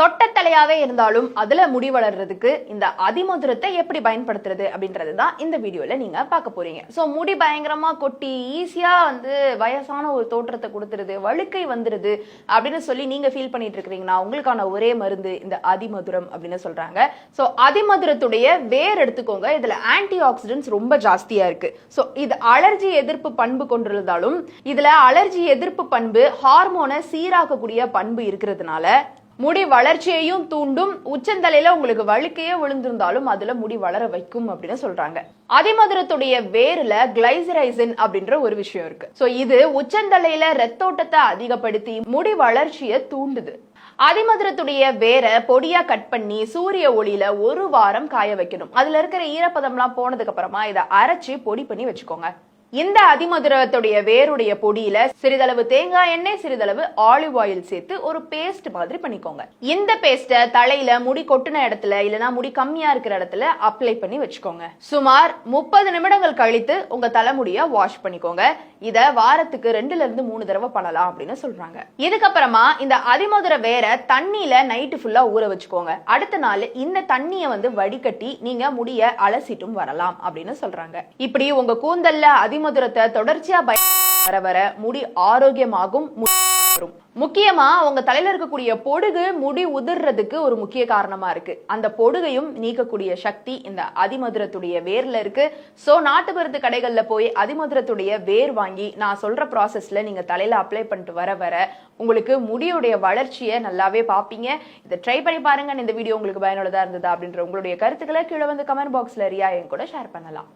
தொட்டத்தலையாவே இருந்தாலும் அதுல முடி வளர்றதுக்கு இந்த அதிமதுரத்தை எப்படி பயன்படுத்துறது அப்படின்றது தான் இந்த வீடியோல நீங்க பார்க்க போறீங்க. ஸோ முடி பயங்கரமா கொட்டி ஈஸியா வந்து வயசான ஒரு தோற்றத்தை கொடுத்துருது வழுக்கை வந்துருது அப்படின்னு சொல்லி நீங்க ஃபீல் பண்ணிட்டு இருக்கிறீங்கன்னா உங்களுக்கான ஒரே மருந்து இந்த அதிமதுரம் அப்படின்னு சொல்றாங்க. ஸோ அதிமதுரத்துடைய வேர் எடுத்துக்கோங்க. இதுல ஆன்டி ஆக்சிடென்ட்ஸ் ரொம்ப ஜாஸ்தியா இருக்கு. ஸோ இது அலர்ஜி எதிர்ப்பு பண்பு கொண்டிருந்தாலும் இதுல அலர்ஜி எதிர்ப்பு பண்பு ஹார்மோனை சீராக்கக்கூடிய பண்பு இருக்கிறதுனால முடி வளர்ச்சியையும் தூண்டும். உச்சந்தலையில உங்களுக்கு வழுக்கையே விழுந்திருந்தாலும் அதுல முடி வளர வைக்கும் அப்படின்னு சொல்றாங்க. அதிமதுரத்துடைய வேர்ல கிளைசரைசின் அப்படின்ற ஒரு விஷயம் இருக்கு. சோ இது உச்சந்தலையில ரத்தோட்டத்தை அதிகப்படுத்தி முடி வளர்ச்சியை தூண்டுது. அதிமதுரத்துடைய வேற பொடியா கட் பண்ணி சூரிய ஒளியில ஒரு வாரம் காய வைக்கணும். அதுல இருக்கிற ஈரப்பதம்லாம் போனதுக்கு அப்புறமா இதை அரைச்சு பொடி பண்ணி வச்சுக்கோங்க. இந்த அதிமதுரத்துடைய வேருடைய பொடியில சிறிதளவு தேங்காய் எண்ணெய் சிறிதளவு ஆலிவ் ஆயில் சேர்த்து ஒரு பேஸ்ட் மாதிரி பண்ணிக்கோங்க. இந்த பேஸ்ட தலையில முடி கொட்டின இடத்துல இல்லனா முடி கம்மியா இருக்கிற இடத்துல அப்ளை பண்ணி வச்சுக்கோங்க. சுமார் முப்பது நிமிடங்கள் கழித்து உங்க தலைமுடிய வாஷ் பண்ணிக்கோங்க. இத வாரத்துக்கு ரெண்டுல இருந்து மூணு தடவை பண்ணலாம் அப்படின்னு சொல்றாங்க. இதுக்கப்புறமா இந்த அதிமதுர வேற தண்ணியில நைட்டு ஃபுல்லா ஊற வச்சுக்கோங்க. அடுத்த நாள் இந்த தண்ணிய வந்து வடிகட்டி நீங்க முடிய அலசிட்டும் வரலாம் அப்படின்னு சொல்றாங்க. இப்படி உங்க கூந்தல்ல அதிமதுரத்தை தொடர்ச்சியா பய வர வர முடி ஆரோக்கியமாகும் வரும். முக்கியமா உங்க தலையில இருக்கக்கூடிய பொடுகு முடி உதிர்றதுக்கு ஒரு முக்கிய காரணமா இருக்கு. அந்த பொடுகையும் நீக்கக்கூடிய சக்தி இந்த அதிமதுரத்துடைய வேர்ல இருக்கு. சோ நாட்டு மருந்து கடைகள்ல போய் அதிமதுரத்துடைய வேர் வாங்கி நான் சொல்ற ப்ராசஸ்ல நீங்க தலையில அப்ளை பண்ணிட்டு வர வர உங்களுக்கு முடியுடைய வளர்ச்சியை நல்லாவே பாப்பீங்க. இதை ட்ரை பண்ணி பாருங்க இந்த வீடியோ உங்களுக்கு பயனுள்ளதா இருந்ததா அப்படின்ற உங்களுடைய கருத்துக்களை கீழே வந்து கமெண்ட் பாக்ஸ்ல ரியா என் கூட ஷேர் பண்ணலாம்.